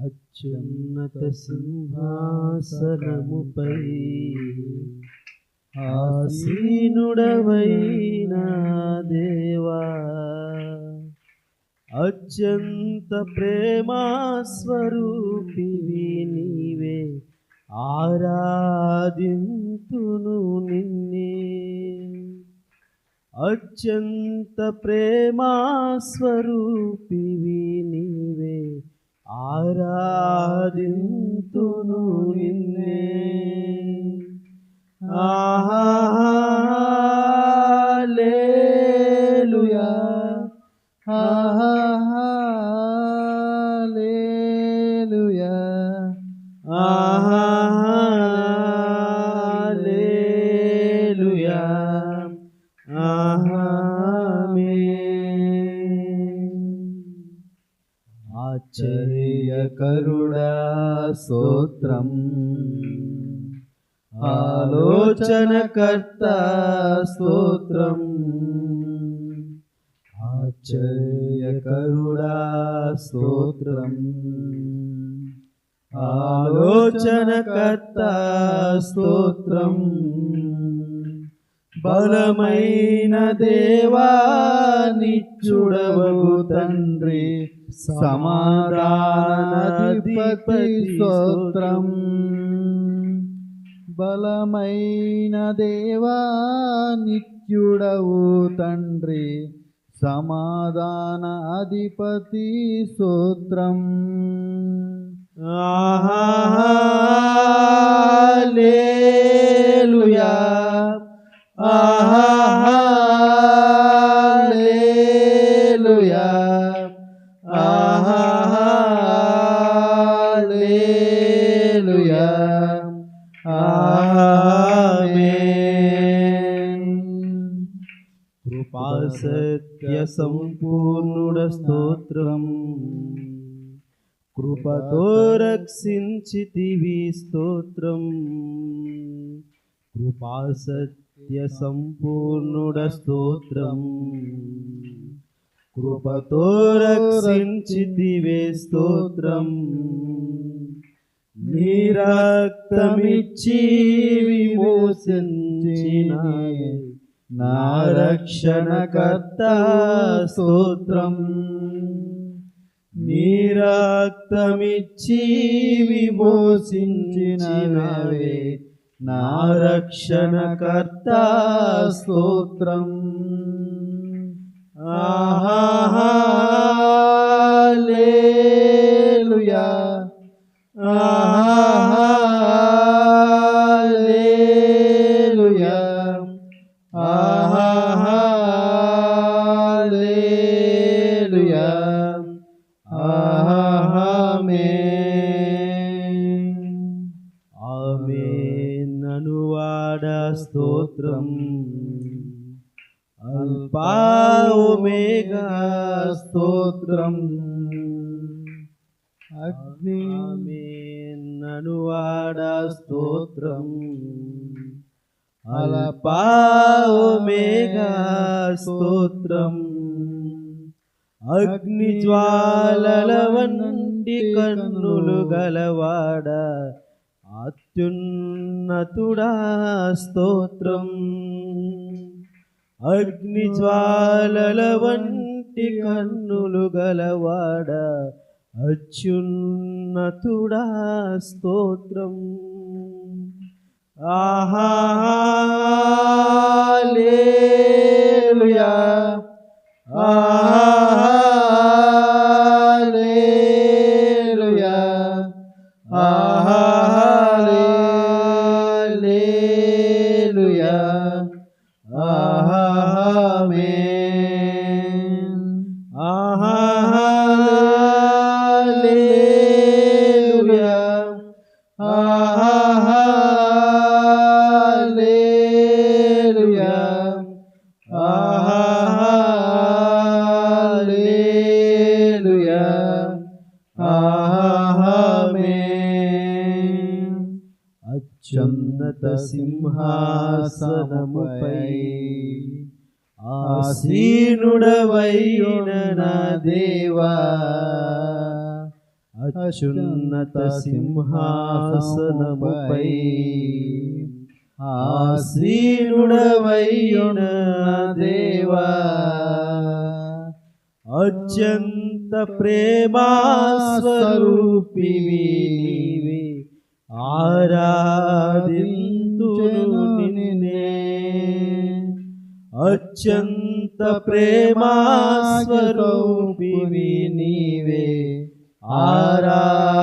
అత్యున్నత సింహాసనముపై ఆసీనుడవైన దేవా అత్యంత ప్రేమా స్వరూపివి నీవే ఆరాధింతును నిన్నే. అత్యంత ప్రేమా స్వరూపివి నీవే ఆరాధింతును నిన్నే. ఆహాలేలుయా. హల్లెలూయా ఆహాలేలుయా. ఆశ్చర్యకరుడా స్తోత్రం. ఆలోచనకర్త స్తోత్రం. ఆశ్చర్యకరుడా స్తోత్రం. ఆలోచనకర్త స్తోత్రం. బలమైన దేవా నిచ్చుడవగు తండ్రి. సమాధానాధిపతి స్తోత్రం. బలమైన దేవా నిత్యుడవు తండ్రి. సమాధాన అధిపతి స్తోత్రం. ఆహా కృపా సత్య సంపూర్ణుడ స్తోత్రం కృపతో రక్షించితివి స్తోత్రం. కృపా సత్య సంపూర్ణుడ స్తోత్రం కృపతో రక్షించితివే స్తోత్రం. నీ విమోచించినా నా రక్షణకర్త స్తోత్రం నీ రక్తమిచ్చి విమోచించినవే నా రక్షణకర్త స్తోత్రం ఆహాహా. పాడ స్తోత్రం. అల్పామేఘ స్తోత్రం. అగ్ని ఆమేన్ స్తోత్రం. అల్పా స్తోత్రం. అగ్నిజ్వాలల వంటి కన్నులు గలవాడ అత్యున్నతుడా స్తోత్రం. అగ్నిజ్వాలల వంటి కన్నులు గలవాడ అత్యున్నతుడా స్తోత్రం. ఆహాలేలుయా ఆహాలేలుయా ఆమేన్ ఆహాలేలుయా ఆహాలేలుయా ఆహాలేలుయా చందత సింహాసనముపై ఆసీనుడవైన నా దేవా అచున్నత సింహాసనముపై ఆసీనుడవైన దేవా అత్యంత ప్రేమా స్వరూపివి నీవే ఆరాధింతును నిన్నే. అత్యంత ప్రేమాస్వరూపిణి నీవే. ఆరా